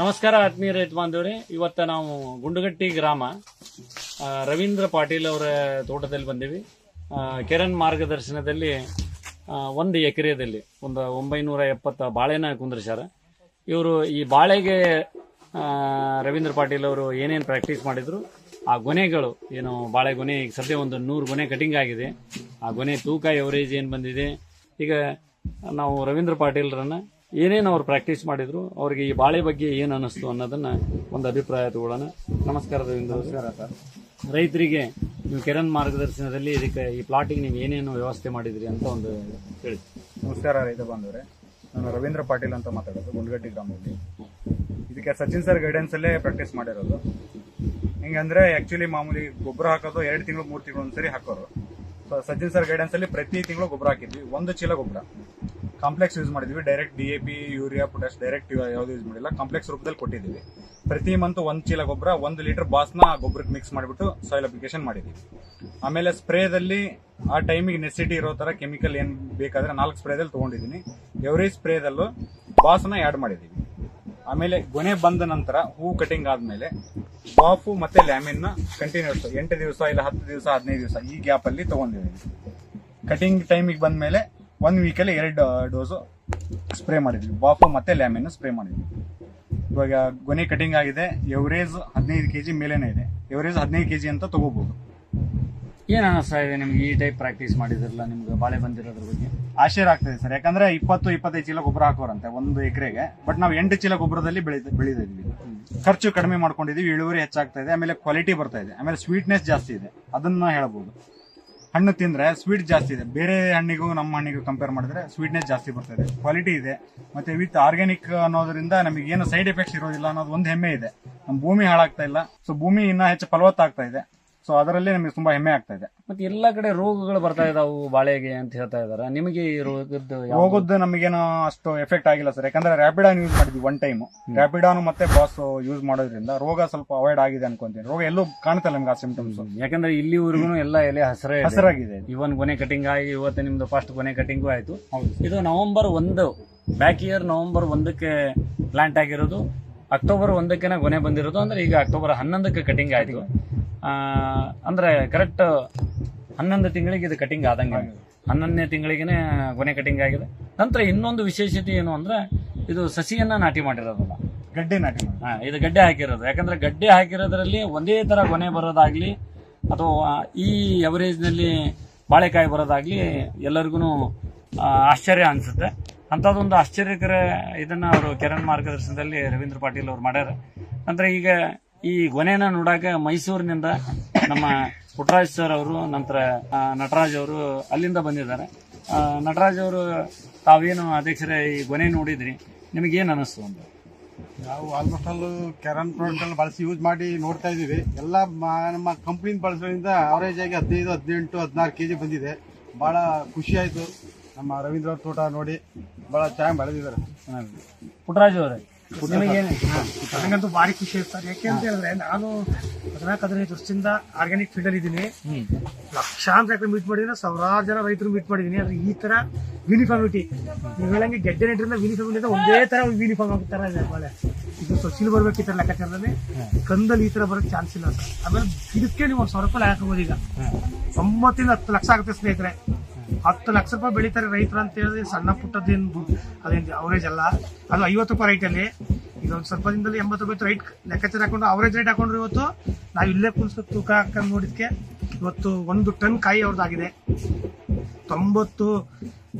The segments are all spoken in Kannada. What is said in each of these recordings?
ನಮಸ್ಕಾರ ಆತ್ಮೀಯ ರೈತ ಬಾಂಧವರೇ. ಇವತ್ತ ನಾವು ಗುಂಡುಗಟ್ಟಿ ಗ್ರಾಮ ರವೀಂದ್ರ ಪಾಟೀಲ್ ಅವರ ತೋಟದಲ್ಲಿ ಬಂದೀವಿ. ಕಿರಣ್ ಕೆರನ್ ಮಾರ್ಗದರ್ಶನದಲ್ಲಿ ಒಂದು ಎಕರೆದಲ್ಲಿ ಒಂದು ಒಂಬೈನೂರ ಎಪ್ಪತ್ತ ಬಾಳೆನ ಕುಂದ್ರಿಸ್ಯಾರ. ಇವರು ಈ ಬಾಳೆಗೆ ರವೀಂದ್ರ ಪಾಟೀಲ್ ಅವರು ಏನೇನು ಪ್ರಾಕ್ಟೀಸ್ ಮಾಡಿದ್ರು, ಆ ಗೊನೆಗಳು, ಏನು ಬಾಳೆ ಗೊನೆ, ಈಗ ಸದ್ಯ ಒಂದು ನೂರು ಗೊನೆ ಕಟಿಂಗ್ ಆಗಿದೆ. ಆ ಗೊನೆ ತೂಕ ಎವರೇಜ್ ಏನು ಬಂದಿದೆ? ಈಗ ನಾವು ರವೀಂದ್ರ ಪಾಟೀಲ್ರನ್ನ ಏನೇನು ಅವ್ರು ಪ್ರಾಕ್ಟೀಸ್ ಮಾಡಿದ್ರು ಅವ್ರಿಗೆ ಈ ಬಾಳೆ ಬಗ್ಗೆ ಏನು ಅನ್ನಿಸ್ತು ಅನ್ನೋದನ್ನ ಒಂದು ಅಭಿಪ್ರಾಯ ತಗೊಳ್ಳೋಣ. ನಮಸ್ಕಾರ ರವೀಂದ್ರ ಅವರೇ. ರೈತರಿಗೆ ನೀವು ಕಿರಣ್ ಮಾರ್ಗದರ್ಶನದಲ್ಲಿ ಇದಕ್ಕೆ ಈ ಪ್ಲಾಟಿಗೆ ನೀವು ಏನೇನು ವ್ಯವಸ್ಥೆ ಮಾಡಿದ್ರಿ ಅಂತ ಒಂದು ಹೇಳಿ. ನಮಸ್ಕಾರ ರೈತ ಬಾಂಧವರೇ. ನಾನು ರವೀಂದ್ರ ಪಾಟೀಲ್ ಅಂತ ಮಾತಾಡೋದು ಗುಂಡ್ಗಟ್ಟಿ ಗ್ರಾಮದಲ್ಲಿ. ಇದಕ್ಕೆ ಸಚಿನ್ ಸರ್ ಗೈಡೆನ್ಸ್ ಅಲ್ಲೇ ಪ್ರಾಕ್ಟೀಸ್ ಮಾಡಿರೋದು. ಅಂದರೆ ಆ್ಯಕ್ಚುಲಿ ಮಾಮೂಲಿ ಗೊಬ್ಬರ ಹಾಕೋದು ಎರಡು ತಿಂಗಳು ಮೂರು ತಿಂಗಳು ಒಂದ್ಸರಿ ಹಾಕೋರು. ಸೊ ಸಚಿನ್ ಸರ್ ಗೈಡೆನ್ಸ್ ಅಲ್ಲಿ ಪ್ರತಿ ತಿಂಗಳು ಗೊಬ್ಬರ ಹಾಕಿದ್ವಿ. ಒಂದು ಚೀಲ ಗೊಬ್ಬರ. ಕಾಂಪ್ಲೆಕ್ಸ್ ಯೂಸ್ ಮಾಡಿದ್ವಿ. Direct D A P urea potash direct ಯಾವುದು ಯೂಸ್ ಮಾಡಿಲ್ಲ. ಕಾಂಪ್ಲೆಕ್ಸ್ ರೂಪದಲ್ಲಿ ಕೊಟ್ಟಿದ್ದೀವಿ. ಪ್ರತಿ ಮಂತ್ ಒಂದು ಚೀಲ ಗೊಬ್ಬರ, ಒಂದು ಲೀಟರ್ ಬಾಸ್ನ ಗೊಬ್ಬರಕ್ಕೆ ಮಿಕ್ಸ್ ಮಾಡಿಬಿಟ್ಟು ಸಾಯಿಲ್ ಅಪ್ಲಿಕೇಶನ್ ಮಾಡಿದ್ವಿ. ಆಮೇಲೆ ಸ್ಪ್ರೇದಲ್ಲಿ ಆ ಟೈಮಿಗೆ ನೆಸಿಟಿ ಇರೋ ತರ ಕೆಮಿಕಲ್ ಏನ್ ಬೇಕಾದ್ರೆ ನಾಲ್ಕು ಸ್ಪ್ರೇದಲ್ಲಿ ತೊಗೊಂಡಿದ್ದೀನಿ. ಎವ್ರಿ ಸ್ಪ್ರೇದಲ್ಲೂ ಬಾಸ್ನ ಆ್ಯಡ್ ಮಾಡಿದ್ದೀವಿ ಆಮೇಲೆ ಗೊನೆ ಬಂದ ನಂತರ ಹೂ ಕಟಿಂಗ್ ಆದ್ಮೇಲೆ ಬಾಫು ಮತ್ತೆ ಲ್ಯಾಮಿನ್ನ ಕಂಟಿನ್ಯೂಸ್ ಎಂಟು ದಿವಸ ಇಲ್ಲ ಹತ್ತು ದಿವಸ, ಹದಿನೈದು ದಿವಸ ಈ ಗ್ಯಾಪ್ ಅಲ್ಲಿ ತಗೊಂಡಿದ್ದೀನಿ ಕಟಿಂಗ್ ಟೈಮಿಗೆ ಬಂದ್ಮೇಲೆ ಒನ್ ವೀಕಲ್ಲಿ ಎರಡು ಡೋಸು ಸ್ಪ್ರೇ ಮಾಡಿದ್ವಿ. ಬಾಫು ಮತ್ತೆ ಲ್ಯಾಮಿನ್ನು ಸ್ಪ್ರೇ ಮಾಡಿದ್ವಿ. ಇವಾಗ ಗೊನೆ ಕಟಿಂಗ್ ಆಗಿದೆ. ಎವರೇಜ್ ಹದಿನೈದು ಕೆ ಜಿ ಮೇಲೇನೆ ಇದೆ. ಎವರೇಜ್ ಹದಿನೈದು ಕೆ ಜಿ ಅಂತ ತಗೋಬಹುದು ಏನು ಅನ್ನಿಸ್ತಾ ಇದೆ ನಿಮ್ಗೆ ಈ ಟೈಪ್ ಪ್ರಾಕ್ಟೀಸ್ ಮಾಡಿದ್ರಲ್ಲ ನಿಮ್ಗೆ ಬಾಳೆ ಬಂದಿರೋದ್ರ ಬಗ್ಗೆ? ಆಶ್ಚರ್ಯ ಆಗ್ತದೆ ಸರ್. ಯಾಕಂದ್ರೆ ಇಪ್ಪತ್ತು ಇಪ್ಪತ್ತೈದು ಚೀಲ ಗೊಬ್ಬರ ಹಾಕೋರಂತೆ ಒಂದು ಎಕರೆಗೆ. ಬಟ್ ನಾವು ಎಂಟು ಚೀಲ ಗೊಬ್ಬರದಲ್ಲಿ ಬೆಳಿ ಬೆಳಿದಿದ್ವಿ. ಖರ್ಚು ಕಡಿಮೆ ಮಾಡ್ಕೊಂಡಿದೀವಿ. ಇಳುವರಿ ಹೆಚ್ಚಾಗ್ತಾ ಇದೆ. ಆಮೇಲೆ ಕ್ವಾಲಿಟಿ ಬರ್ತಾ ಇದೆ. ಆಮೇಲೆ ಸ್ವೀಟ್ನೆಸ್ ಜಾಸ್ತಿ ಇದೆ. ಅದನ್ನ ಹೇಳ್ಬೋದು. ಹಣ್ಣು ತಿಂದ್ರೆ ಸ್ವೀಟ್ ಜಾಸ್ತಿ ಇದೆ. ಬೇರೆ ಹಣ್ಣಿಗೂ ನಮ್ಮ ಹಣ್ಣಿಗೂ ಕಂಪೇರ್ ಮಾಡಿದ್ರೆ ಸ್ವೀಟ್ನೆಸ್ ಜಾಸ್ತಿ ಬರ್ತಾ ಇದೆ. ಕ್ವಾಲಿಟಿ ಇದೆ. ಮತ್ತೆ ವಿತ್ ಆರ್ಗ್ಯಾನಿಕ್ ಅನ್ನೋದ್ರಿಂದ ನಮಗೆ ಏನು ಸೈಡ್ ಎಫೆಕ್ಟ್ಸ್ ಇರೋದಿಲ್ಲ ಅನ್ನೋದು ಒಂದು ಹೆಮ್ಮೆ ಇದೆ. ನಮ್ಮ ಭೂಮಿ ಹಾಳಾಗ್ತಾ ಇಲ್ಲ. ಸೊ ಭೂಮಿ ಇನ್ನೂ ಹೆಚ್ಚು ಫಲವತ್ತಾಗ್ತಾ ಇದೆ. ಸೊ ಅದರಲ್ಲಿ ನಮಗೆ ತುಂಬಾ ಹೆಮ್ಮೆ ಆಗ್ತಾ ಇದೆ. ಮತ್ತೆ ಎಲ್ಲ ಕಡೆ ರೋಗಗಳು ಬರ್ತಾ ಇದಾವು ಬಾಳೆಗೆ ಅಂತ ಹೇಳ್ತಾ ಇದಾರೆ. ನಿಮಗೆ ಈ ರೋಗದ್ದು ಯಾವ- ಹೋಗೋದು ನಮಗೇನೋ ಅಷ್ಟು ಎಫೆಕ್ಟ್ ಆಗಿಲ್ಲ ಸರ್. ಯಾಕಂದ್ರೆ ರ್ಯಾಪಿಡಾನ್ ಯೂಸ್ ಮಾಡಿದ್ವಿ ಒನ್ ಟೈಮ್ ರ್ಯಾಪಿಡಾನು ಮತ್ತೆ ಬಾಸ್ ಯೂಸ್ ಮಾಡೋದ್ರಿಂದ ರೋಗ ಸ್ವಲ್ಪ ಅವಾಯ್ಡ್ ಆಗಿದೆ ಅನ್ಕೊಂತೀನಿ. ರೋಗ ಎಲ್ಲೂ ಕಾಣ್ತಲ್ಲ ನಮ್ಗೆ ಆ ಸಿಂಟಮ್ಸ್ ಯಾಕಂದ್ರೆ ಇಲ್ಲಿವರೆಗೂ ಎಲ್ಲ ಎಲೆ ಹಸಿರೇ ಇದೆ. ಹಸರಾಗಿದೆ. ಇದು. ಇವನ್ ಕೊನೆ ಕಟಿಂಗ್ ಆಗಿ ಇವತ್ತು ನಿಮ್ದು ಫಸ್ಟ್ ಕೊನೆ ಕಟಿಂಗು ಆಯ್ತು. ಹೌದು ಇದು ನವೆಂಬರ್ ಒಂದು. ಬ್ಯಾಕ್ ಇಯರ್ ನವೆಂಬರ್ ಒಂದಕ್ಕೆ ಪ್ಲಾಂಟ್ ಆಗಿರೋದು. ಅಕ್ಟೋಬರ್ ಒಂದಕ್ಕೆ ಕೊನೆ ಬಂದಿರೋದು. ಅಂದ್ರೆ ಈಗ ಅಕ್ಟೋಬರ್ ಹನ್ನೊಂದಕ್ಕೆ ಕಟಿಂಗ್ ಆಯ್ತು. ಅಂದ್ರೆ ಕರೆಕ್ಟ್ ಹನ್ನೊಂದು ತಿಂಗಳಿಗೆ ಇದು ಕಟಿಂಗ್ ಆದಂಗೆ ಹನ್ನೊಂದನೇ ತಿಂಗಳಿಗೆನೆ ಕೊನೆ ಕಟಿಂಗ್ ಆಗಿದೆ. ನಂತರ ಇನ್ನೊಂದು ವಿಶೇಷತೆ ಏನು ಅಂದ್ರೆ ಇದು ಸಸಿಯನ್ನ ನಾಟಿ ಮಾಡಿರೋದಲ್ಲ. ಗಡ್ಡೆ ನಾಟಿ ಮಾಡಿ. ಹಾ, ಇದು ಗಡ್ಡೆ ಹಾಕಿರೋದು. ಯಾಕಂದ್ರೆ ಗಡ್ಡೆ ಹಾಕಿರೋದ್ರಲ್ಲಿ ಒಂದೇ ತರ ಕೊನೆ ಬರೋದಾಗ್ಲಿ ಅಥವಾ ಈ ನಲ್ಲಿ ಬಾಳೆಕಾಯಿ ಬರೋದಾಗ್ಲಿ ಎಲ್ಲರಿಗೂ ಆಶ್ಚರ್ಯ ಅನ್ಸುತ್ತೆ. ಅಂಥದ್ದೊಂದು ಆಶ್ಚರ್ಯಕರ ಇದನ್ನ ಅವರು ಕೆರನ್ ಮಾರ್ಗದರ್ಶನದಲ್ಲಿ ರವೀಂದ್ರ ಪಾಟೀಲ್ ಅವ್ರು ಮಾಡ್ಯಾರ. ನಂತರ ಈಗ ಈ ಗೊನೆನ ನೋಡಾಕ ಮೈಸೂರಿನಿಂದ ನಮ್ಮ ಪುಟ್ರಾಜ್ ಸರ್ ಅವರು ನಂತರ ನಟರಾಜ್ ಅವರು ಅಲ್ಲಿಂದ ಬಂದಿದ್ದಾರೆ. ನಟರಾಜ್ ಅವರು ತಾವೇನು ಅಧ್ಯಕ್ಷರೇ ಈ ಗೊನೆ ನೋಡಿದ್ರಿ? ನಿಮಗೇನು ಅನಿಸ್ತು ಅಂತ? ನಾವು ಆಲ್ಮೋಸ್ಟ್ ಆಲ್ ಕ್ಯಾರನ್ ಪ್ರಾಡಕ್ಟ್ ಬಳಸಿ ಯೂಸ್ ಮಾಡಿ ನೋಡ್ತಾ ಇದ್ದೀವಿ. ಎಲ್ಲ ನಮ್ಮ ಕಂಪ್ನಿ ಬಳಸೋದ್ರಿಂದ ಅವರೇಜ್ ಆಗಿ ಹದಿನೈದು ಹದಿನೆಂಟು ಹದಿನಾರು ಕೆಜಿ ಬಂದಿದೆ. ಬಹಳ ಖುಷಿ ಆಯಿತು. ನಮ್ಮ ರವೀಂದ್ರ ತೋಟ ನೋಡಿ ಭಾಳ ಚೆನ್ನಾಗಿ ಬೆಳೆದಿದ್ದಾರೆ. ಪುಟ್ಟರಾಜ್ ಅವರೇ? ನನಗಂತೂ ಭಾರಿ ಖುಷಿ ಸರ್. ಯಾಕೆ ಅಂತ ಹೇಳಿದ್ರೆ ನಾನು ಹದಿನಾಲ್ಕು, ಹದಿನೈದು ವರ್ಷದಿಂದ ಆರ್ಗ್ಯಾನಿಕ್ ಫೀಲ್ಡ್ ಅಲ್ಲಿ ಇದ್ದೀನಿ. ಲಕ್ಷಾಂತರ ಎಕರೆ ಮೀಟ್ ಮಾಡಿದ್ದೀನಿ, ಸಾವಿರಾರು ಜನ ರೈತರು ಮೀಟ್ ಮಾಡಿದ್ದೀನಿ. ಆದ್ರೆ ಈ ತರ ಯೂನಿಫಾರ್ಮಿಟಿ ಹೇಳಂಗೆ ಗೆಡ್ಡೆ ನೆಟ್ಟರಿಂದ ಯೂನಿಫಾರ್ಮಿಟಿ ಒಂದೇ ತರ ಯೂನಿಫಾರ್ಮ್ ಆಗ್ತಾರ ಇದೆ ಬಾಳೆ ಇದು ಸೊಸಿಲ್ ಬರ್ಬೇಕು ಈ ಲೆಕ್ಕಾಚಾರದಲ್ಲಿ. ಕಂದಲ್ಲಿ ಈ ತರ ಬರೋಕ್ ಚಾನ್ಸ್ ಇಲ್ಲ ಸರ್. ಆಮೇಲೆ ಇದಕ್ಕೆ ನೀವು ಒಂದು ಸಾವಿರ ರೂಪಾಯಿ ಹಾಕಬಹುದು ಈಗ. ಒಂಬತ್ತಿಂದ ಹತ್ತು ಲಕ್ಷ ಆಗುತ್ತೆ ಸ್ನೇಹಿತರೆ. ಹತ್ತು ಲಕ್ಷ ರೂಪಾಯಿ ಬೆಳಿತಾರೆ ರೈತರು ಅಂತ ಹೇಳಿದ್ರೆ ಸಣ್ಣ ಪುಟ್ಟದೇನು ಅದೇನು ಅವರೇಜ್ ಅಲ್ಲ. ಅದು ಐವತ್ತು ರೂಪಾಯಿ ರೈಟಲ್ಲಿ ಇದೊಂದು ಸ್ವಲ್ಪ ದಿನದಲ್ಲಿ ಎಂಬತ್ತು ರೂಪಾಯಿ ರೈಟ್ ಲೆಕ್ಕಾಚಾರ ಹಾಕೊಂಡು ಅವರೇಜ್ ರೇಟ್ ಹಾಕೊಂಡ್ರೆ ಇವತ್ತು, ನಾವು ಇಲ್ಲೇ ಕುಣಿಸ್ಬೇಕು ತೂಕ ಹಾಕೊಂಡು ನೋಡಿದ್ಕೆ ಇವತ್ತು ಒಂದು ಟನ್ ಕಾಯಿ ಅವ್ರದ್ದಾಗಿದೆ. ತೊಂಬತ್ತು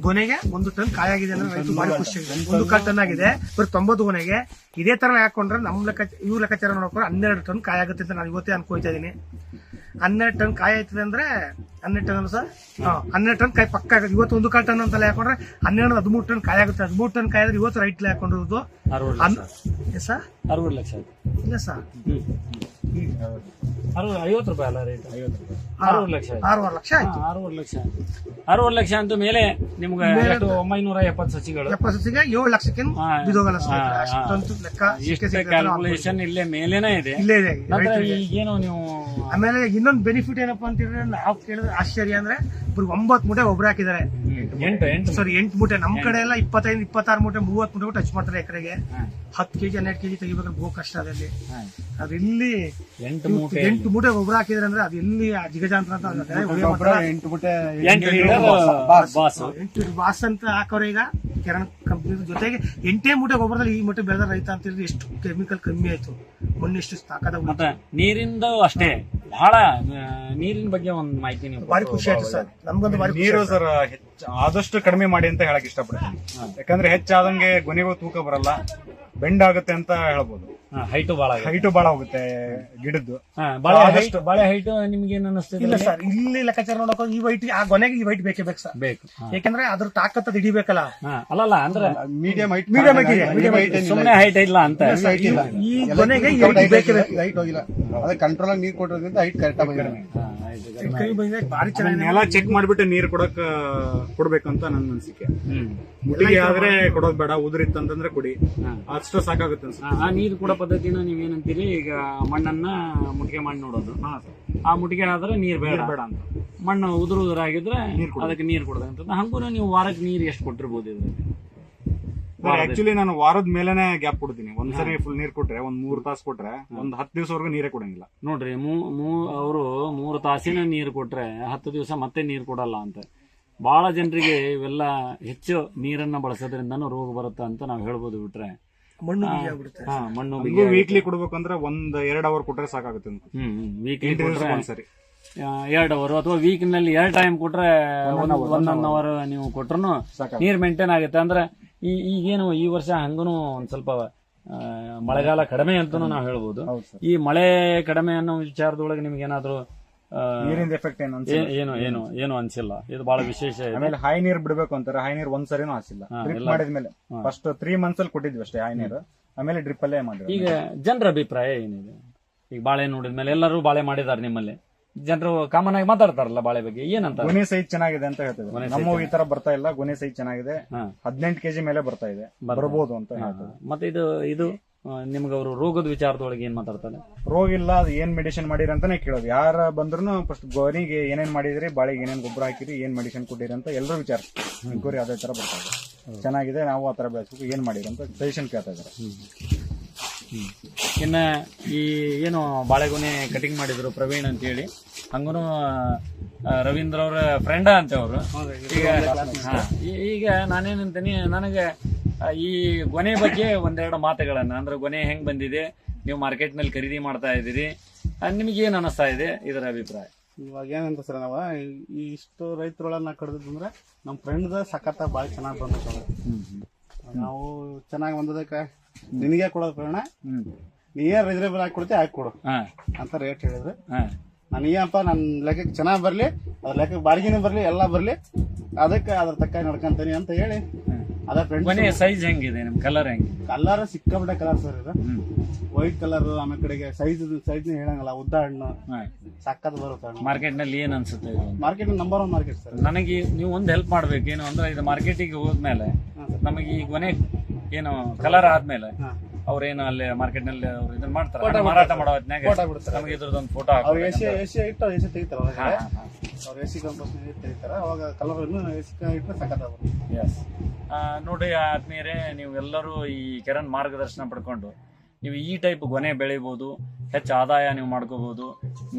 ಗೊನೆಗೆ ಒಂದು ಟನ್ ಕಾಯಿ ಆಗಿದೆ ಅಂದ್ರೆ ರೈತರು ಭಾರಿ ಖುಷಿ ಒಂದು ಕಾಲು ಟನ್ ಆಗಿದೆ. ಬರೀ ತೊಂಬತ್ತು ಗೊನೆಗೆ. ಇದೇ ತರ ಹಾಕೊಂಡ್ರೆ ನಮ್ಮ ಲೆಕ್ಕ ಇವ್ರ ಲೆಕ್ಕಾಚಾರ ನೋಡ್ಕೊಂಡ್ರೆ ಹನ್ನೆರಡು ಟನ್ ಕಾಯಿ ಆಗುತ್ತೆ ಅಂತ ನಾನು ಇವತ್ತೇ ಅನ್ಕೋತಾ ಇದೀನಿ ಹನ್ನೆರಡು ಟನ್ ಕಾಯಿ ಆಯ್ತದೆ ಅಂದ್ರೆ ಹನ್ನೆರಡು ಟನ್ ಸರ್ ಹನ್ನೆರಡು ಟನ್ ಕಾಯಿ ಪಕ್ಕ ಆಗುತ್ತೆ. ಇವತ್ತು ಒಂದು ಕಾಲ್ ಟನ್ ಅಂತಲ್ಲ ಹಾಕೊಂಡ್ರೆ ಹನ್ನೆರಡು ಹದಿಮೂರು ಟನ್ ಕಾಯಿ ಆಗುತ್ತೆ. ಹದಿಮೂರು ಟನ್ ಕಾಯಿ ಆದ್ರೆ ಇವತ್ತು ರೈಟ್ಲಿ ಹಾಕೊಂಡಿರೋದು. ಸರ್ ಅರವತ್ತು ಲಕ್ಷ. ಇಲ್ಲ ಸರ್ ಅರವತ್ತು ಐವತ್ತು ರೂಪಾಯಿ ಅಲ್ಲ ರೇಟ್ ಅರವತ್ತು ಲಕ್ಷ ಆಯ್ತು. ಆರೂವರೆ ಲಕ್ಷ ಆಯ್ತು. ಹಾ, ಲಕ್ಷ ಅಂತ ಮೇಲೆ ನಿಮ್ಗೆ ಎಷ್ಟು? ಒಂಬೈನೂರ ಎಪ್ಪತ್ತು ಸಸಿಗಳು. ಎಪ್ಪತ್ತು ಸಸಿಗೆ ಏಳು ಲಕ್ಷಕ್ಕೆ ಹಾ, ಬಿದೋಗಲ್ಲ ಹಾ, ಹಾ. ಅಷ್ಟೊಂದು ಲೆಕ್ಕ ಸಿಕ್ಕೇ ಇಷ್ಟ ಸಿಗುತ್ತೆ ಅಂತ ನಾವು ಕ್ಯಾಲ್ಕುಲೇಷನ್ ಇಲ್ಲೇ ಮೇಲೇನೆ ಇದೆ. ಇಲ್ಲೇ ಇದೆ ನಂತರ ರೈತರಿಗೆ. ಈಗೇನು ನೀವು ಆಮೇಲೆ ಇನ್ನೊಂದು ಬೆನಿಫಿಟ್ ಏನಪ್ಪಾ ಅಂತ ಹೇಳಿದ್ರೆ ನಾವು ಕೇಳಿದ್ರೆ ಆಶ್ಚರ್ಯ ಅಂದ್ರೆ ಇಬ್ರು ಒಂಬತ್ ಮೂಟೆ ಒಬ್ರು ಹಾಕಿದ್ದಾರೆ. ಎಂಟು ಎಂಟು ಸರಿ ಎಂಟು ಮೂಟೆ. ನಮ್ ಕಡೆ ಎಲ್ಲ ಇಪ್ಪತ್ತೈದು ಇಪ್ಪತ್ತಾರು ಮೂಟೆ ಮೂವತ್ ಮೂಟೆ ಟಚ್ ಮಾಡ್ತಾರೆ ಎಕರೆಗೆ. ಹತ್ತು ಕೆಜಿ ಹನ್ನೆರಡು ಕೆಜಿ ತೆಗಿಬೇಕಾದ್ರೆ ಬಹು ಕಷ್ಟ ಅದಲ್ಲಿ ಅದಿಲ್ಲಿ ಅದು ಇಲ್ಲಿ ಎಂಟು ಮೂಟೆ. ಎಂಟು ಮೂಟೆ ಒಬ್ರು ಹಾಕಿದ್ರೆ ಅಂದ್ರೆ ಅದು ಎಲ್ಲಿ ಆ ಜಿಗಜಾಂತರ ಗೊಬ್ಬರ ಎಂಟು ಲೀಟರ್ ಬಾಸು. ಅಂತ ಹಾಕೋರು ಈಗ ಕಿರಣ್ ಕಂಪ್ನಿ ಜೊತೆಗೆ ಎಂಟೇ ಮೂಟೆ ಗೊಬ್ಬರದಲ್ಲಿ ಈ ಮೂಟೆ ಬೆಳೆದ ರೈತ ಅಂತ ಹೇಳಿದ್ರೆ ಎಷ್ಟು ಕೆಮಿಕಲ್ ಕಮ್ಮಿ ಆಯ್ತು. ಮಣ್ಣು ಎಷ್ಟು ತಾಕದ ನೀರಿಂದ ಅಷ್ಟೇ. ಬಹಳ ಆ, ನೀರಿನ ಬಗ್ಗೆ ಒಂದು ಮಾಹಿತಿ ನೀವು ಭಾರಿ ಖುಷಿ ಆಯ್ತು ಸರ್. ನಮ್ಗೊಂದು ಭಾರಿ ನೀರು. ಸರ್. ಹೆಚ್ಚ್- ಆದಷ್ಟು ಕಡಿಮೆ ಮಾಡಿ ಅಂತ ಹೇಳಕ್ ಇಷ್ಟಪಡ್ತೀನಿ. ಯಾಕಂದ್ರೆ ಹೆಚ್ಚಾದಂಗೆ ಗೊನೆಗೂ ತೂಕ ಬರಲ್ಲ. ಬೆಂಡ್ ಆಗುತ್ತೆ ಅಂತ ಹೇಳ್ಬೋದು. ಹೈಟು ಬಹಳ ಹೈಟು ಬಹಳ ಹೋಗುತ್ತೆ ಗಿಡದ್ದು. ಬಾಳೆ ಆದಷ್ಟು- height- ಬಾಳೆ ಹೈಟ್ ನಿಮ್ಗೆ ಏನ್ ಅನಿಸ್ತದೆ ಇಲ್ಲ ಸರ್ ಇಲ್ಲಿ ಲೆಕ್ಕಾಚಾರ ನೋಡಕ್ ಈ ವೈಟ್ ಆ ಗೊನೆಗೆ ಈ ವೈಟ್ ಬೇಕೇ ಬೇಕು ಸರ್ ಬೇಕು. ಯಾಕಂದ್ರೆ ಅದ್ರ ತಾಕತ್ ಅದು ಹಿಡಿಬೇಕಲ್ಲ. ಅಲ್ಲಲ್ಲ ಅಂದ್ರೆ medium height medium height medium height height ಸುಮ್ಮನೆ ಹೈಟ್ ಇಲ್ಲ ಅಂತ. ಈ ಕೊನೆಗೆ ಈ ವೈಟ್ ಬೇಕೇ ಬೇಕು. ಹೈಟ್ ಹೋಗಿಲ್ಲ. ಅದೇ ಕಂಟ್ರೋಲ್ ಆಗಿ ನೀರ್ ಕೊಟ್ಟಿರೋದ್ರಿಂದ ಹೈಟ್ ಕರೆಕ್ಟ್ ಬಂದಿದೆ ನೆಲ ಚೆಕ್ ಮಾಡ್ಬಿಟ್ಟು ನೀರ್ ಕೊಡಕ್ ಕೊಡ್ಬೇಕಂತ ನನ್ನ ಅನ್ಸಿಕೆ. ಮುಟ್ಟಿಗೆ ಆದ್ರೆ ಕೊಡೋದ್ ಬೇಡ ಉದುರಿತ್ತಂತಂದ್ರೆ ಕುಡಿ. ಅಷ್ಟು ಸಾಕಾಗುತ್ತೆ ಅನ್ಸುತ್ತೆ. ಆ- ನೀರ್ ಕೊಡೋ ಪದ್ಧತಿನ ನೀವೇನಂತೀರಿ? ಈಗ ಮಣ್ಣನ್ನ ಮುಟ್ಟಿಗೆ ಮಾಡಿ ನೋಡೋದು. ಆ ಮುಟ್ಟಿಗೆ ಆದ್ರೆ ನೀರ್ ಬೇಡ. ಬೇಡ ಅಂತ. ಮಣ್ಣು ಉದುರು ಉದುರಾಗಿದ್ರೆ ಅದಕ್ಕೆ ನೀರ್ ಕೊಡೋದಂತ ಹಂಗೂ ನೀವು ವಾರಕ್ಕೆ ನೀರ್ ಎಷ್ಟು ಕೊಟ್ಟಿರ್ಬೋದು ಇದ್ರಲ್ಲಿ? ಆಕ್ಚುಲಿ ನಾನು ವಾರದ ಮೇಲೆನೆ ಗ್ಯಾಪ್ ಕೊಡ್ತೀನಿ. ಒಂದ್ಸರಿ ಫುಲ್ ನೀರ್ ಕೊಟ್ರೆ ಒಂದ್ ಮೂರ್ ತಾಸ್ ಕೊಟ್ರೆ ಒಂದ್ ಹತ್ತು ದಿವಸವರೆಗೂ ನೀರೇ ಕೊಡಂಗಿಲ್ಲ. ನೋಡ್ರಿ ಮೂ ಮೂ ಅವರು ಮೂರು ತಾಸಿನ ನೀರು ಕೊಟ್ರೆ ಹತ್ತು ದಿವಸ ಮತ್ತೆ ನೀರು ಕೊಡಲ್ಲ ಅಂತ. ಬಹಳ ಜನರಿಗೆ ಇವೆಲ್ಲ ಹೆಚ್ಚು ನೀರನ್ನ ಬಳಸೋದ್ರಿಂದನೂ ರೋಗ ಬರುತ್ತೆ ಅಂತ ನಾವು ಹೇಳ್ಬೋದು ಬಿಟ್ರೆ. ಮಣ್ಣು ಹಾ. ಮಣ್ಣು ವೀಕ್ಲಿ ಕೊಡ್ಬೇಕಂದ್ರೆ ಒಂದ್ ಎರಡ್ ಅವರ್ ಕೊಟ್ರೆ ಸಾಕಾಗುತ್ತೆ ಅಂತ ಹ್ಮ್ ವೀಕ್ಲಿ ಕೊಟ್ರೆ ದಿವಸಕ್ಕೆ ಒಂದ್ಸರಿ. ಎರಡು ಅವರ್ ಅಥವಾ ವೀಕ್ನಲ್ಲಿ ಎರಡ್ ಟೈಮ್ ಕೊಟ್ರೆ ಒನ್ ಒನ್ ಅವರ್ ನೀವು ಕೊಟ್ರು ನೀರ್ ಮೇಂಟೈನ್ ಆಗುತ್ತೆ. ಅಂದ್ರೆ ಈ ಈಗೇನು ಈ ವರ್ಷ ಹಂಗನು ಒಂದ್ ಸ್ವಲ್ಪ ಮಳೆಗಾಲ ಕಡಿಮೆ ಅಂತ ನಾವು ಹೇಳ್ಬೋದು. ಹೌದು ಸರ್. ಈ ಮಳೆ ಕಡಿಮೆ ಅನ್ನೋ ವಿಚಾರದೊಳಗೆ ನಿಮ್ಗೆ ಏನಾದ್ರು ನೀರಿಂದ ಎಫೆಕ್ಟ್ ಏನು ಅನ್ಸಿಲ್ಲ? ಏನು ಏನು ಏನು ಅನ್ಸಿಲ್ಲ. ಇದು ಬಹಳ ವಿಶೇಷ ಇದೆ. ಆಮೇಲೆ ಹೈ ನೀರ್ ಬಿಡ್ಬೇಕು ಅಂತಾರೆ. ಹೈ ನೀರ್ ಒಂದ್ ಸರಿನೂ ಹಾಸಿಲ್ಲ. ಹಾ, ಡ್ರಿಪ್ ಎಲ್ಲ- ಮಾಡಿದ್ಮೇಲೆ. ಫಸ್ಟ್ ತ್ರೀ ಮಂತ್ಸ್ ಅಲ್ಲಿ ಕೊಟ್ಟಿದ್ವಿ ಅಷ್ಟೇ ಹೈ ನೀರು. ಆಮೇಲೆ ಡ್ರಿಪ್ ಅಲ್ಲೇ ಮಾಡಿದ್ವಿ ಈಗ ಜನರ ಅಭಿಪ್ರಾಯ ಏನಿದೆ? ಈಗ ಬಾಳೆ ನೋಡಿದ್ಮೇಲೆ ಎಲ್ಲರೂ ಬಾಳೆ ಮಾಡಿದ್ದಾರೆ ನಿಮ್ಮಲ್ಲಿ. ಜನರು ಕಾಮನ್ ಆಗಿ ಮಾತಾಡ್ತಾರಲ್ಲ ಬಾಳೆ ಬಗ್ಗೆ ಏನಂತ? ಗೊನೆ ಸೈಜ್ ಚೆನ್ನಾಗಿದೆ ಅಂತ ಹೇಳ್ತಿದ್ರು. ನಮ್ಮ ಈ ತರ ಬರ್ತಾ ಇಲ್ಲ ಗೊನೆ ಸೈಜ್ ಚೆನ್ನಾಗಿದೆ. ಹದಿನೆಂಟು ಕೆಜಿ ಮೇಲೆ ಬರ್ತಾ ಇದೆ. ಬರ್ಬೋದು ಅಂತ ಹೇಳ್ತಾರೆ ಮತ್ತೆ ಇದು ಇದು ನಿಮ್ಗೆ ಅವರು ರೋಗದ ವಿಚಾರದೊಳಗೆ ಏನ್ ಮಾತಾಡ್ತಾರೆ? ರೋಗ ಇಲ್ಲ ಅದು ಏನ್ ಮೆಡಿಸಿನ್ ಮಾಡಿರಿ ಅಂತಾನೆ ಕೇಳೋದು. ಯಾರ ಬಂದ್ರು ಫಸ್ಟ್ ಗೋರಿಗೆ ಏನೇನ್ ಮಾಡಿದ್ರಿ ಬಾಳಿಗೆ ಏನೇನ್ ಗೊಬ್ಬರ ಹಾಕಿರಿ ಏನ್ ಮೆಡಿಸಿನ್ ಕೊಟ್ಟಿರಿ ಅಂತ ಎಲ್ಲರೂ ವಿಚಾರ ಗೋರಿ ಅದೇ ತರ ಬರ್ತಾ ಇದೆ. ಚೆನ್ನಾಗಿದೆ ನಾವು ಆ ತರ ಬೆಳೆಸ್ಬೇಕು ಏನ್ ಮಾಡಿರಿ ಅಂತ ಸಜೆಷನ್ ಕೇಳ್ತಾ ಇದಾರೆ ಇನ್ನ ಈ ಏನು ಬಾಳೆಗೊನೆ ಕಟಿಂಗ್ ಮಾಡಿದ್ರು ಪ್ರವೀಣ್ ಅಂತೇಳಿ ಹಂಗೂ ರವೀಂದ್ರ ಅವರ ಫ್ರೆಂಡ ಅಂತ ಅವರು ಈಗ ಈಗ ನಾನೇನಂತೀನಿ ನನಗೆ ಈ ಗೊನೆ ಬಗ್ಗೆ ಒಂದೆರಡು ಮಾತುಗಳನ್ನು ಅಂದ್ರೆ ಗೊನೆ ಹೆಂಗೆ ಬಂದಿದೆ ನೀವು ಮಾರ್ಕೆಟ್ನಲ್ಲಿ ಖರೀದಿ ಮಾಡ್ತಾ ಇದ್ದೀರಿ ನಿಮಗೆ ಏನು ಅನಿಸ್ತಾ ಇದೆ ಇದರ ಅಭಿಪ್ರಾಯ? ಇವಾಗ ಏನಂತ ಸರ್ ನಾವ ಈ ಇಷ್ಟು ರೈತರೊಳನ್ನ ಕಡ್ದಂದ್ರೆ ನಮ್ಮ ಫ್ರೆಂಡ್ದ ಸಖತ್ತ ಭಾಳ ಚೆನ್ನಾಗಿ ಬಂದ ನಾವು ಚೆನ್ನಾಗಿ ಬಂದದಕ್ಕೆ ನಿನಗೆ ಕೊಡೋದು ಹ್ಮ್. ನೀ ಏನ್ ರಿಸರ್ವೇಬಲ್ ಹಾಕಿ ಕೊಡ್ತೀವಿ ಹಾಕಿ ಕೊಡು. ಹಾ. ಅಂತ ರೇಟ್ ಹೇಳಿದ್ರು. ಹಾಂ. ನಾನು ಏನಪ್ಪ ನನ್ನ ಲೆಕ್ಕಕ್ಕೆ ಚೆನ್ನಾಗಿ ಬರಲಿ ಅದ್ರ ಲೆಕ್ಕಕ್ಕೆ ಬಾಡಿಗೆನೂ ಬರಲಿ ಎಲ್ಲ ಬರಲಿ ಅದಕ್ಕೆ ಅದ್ರ ತಕ್ಕ ನಡ್ಕೊಂತೀನಿ ಅಂತ ಹೇಳಿ. ಅದ ಫ್ರೆಂಡ್ ಮನೆ ಸೈಜ್ ಹೆಂಗಿದೆ ನಿಮ್ ಕಲರ್ ಹೆಂಗೆ? ಕಲರ್ ಸಿಕ್ಕಾಬಿಟ್ಟೆ ಕಲರ್ ಸರ್ ಇದು. ವೈಟ್ ಕಲರ್ ಆಮೇಲೆ ಕಡೆಗೆ ಸೈಜ್ ಸೈಜ್ ಹೇಳಂಗಲ್ಲ ಉದ್ದ ಹಣ್ಣು. ಹಾ. ಸಕ್ಕತ್ ಬರುತ್ತೆ ಹಣ್ಣು. ಮಾರ್ಕೆಟ್ನಲ್ಲಿ ಏನ್ ಅನ್ಸುತ್ತೆ ಇದು? Market number one market sir ನನಗೆ ನೀವು ಒಂದು ಹೆಲ್ಪ್ ಮಾಡ್ಬೇಕು ಏನು ಅಂದ್ರೆ ಇದು ಮಾರ್ಕೆಟಿಗೆ ಹೋದ್ಮೇಲೆ ನಮಗೆ ಈ ಕೊನೆ ಏನು ಕಲರ್ ಆದ್ಮೇಲೆ. ಅವ್ರೇನು ಅಲ್ಲಿ ಮಾರ್ಕೆಟ್ನಲ್ಲಿ ಅವ್ರು ಇದನ್ನ ಮಾಡ್ತಾರೆ. ಮಾರಾಟ ಮಾಡೋ ಹೊತ್ನ್ಯಾಗ ಫೋಟೋ ಬಿಡ್ತಾರೆ. ನಮಗೆ ಫೋಟೋ ಅವ್ರು ಏಷ್ಯಾ ಎಸಿ ಇಟ್ಟು ಎಸಿ ತೆಗಿತಾರ ಒಳಗಡೆ ಅವ್ರು ಎಸಿ ಕಂಪನಿ ತೆಗಿತಾರ. ಅವಾಗ ಕಲರ್ ಇನ್ನು ಏಷ್ಯಾ ಇಟ್ಟು ಆಗುತ್ತೆ ಎಸ್ ನೋಡಿ ಆತ್ಮೀಯರೇ ನೀವು ಎಲ್ಲರೂ ಈ ಕೆರನ್ ಮಾರ್ಗದರ್ಶನ ಪಡ್ಕೊಂಡು ನೀವು ಈ ಟೈಪ್ ಗೊನೆ ಬೆಳಿಬೋದು ಹೆಚ್ಚು ಆದಾಯ ನೀವು ಮಾಡ್ಕೋಬಹುದು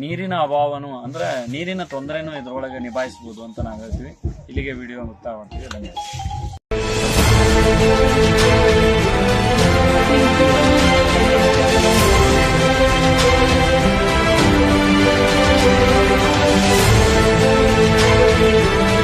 ನೀರಿನ ಅಭಾವನು ಅಂದ್ರೆ ನೀರಿನ ತೊಂದರೆನೂ ಇದ್ರೊಳಗೆ ನಿಭಾಯಿಸಬಹುದು ಅಂತ ನಾವು ಹೇಳ್ತೀವಿ. ಇಲ್ಲಿಗೆ ವಿಡಿಯೋ ಮುಕ್ತಾಯ ಮಾಡ್ತೀವಿ. ಧನ್ಯವಾದ. Thank you.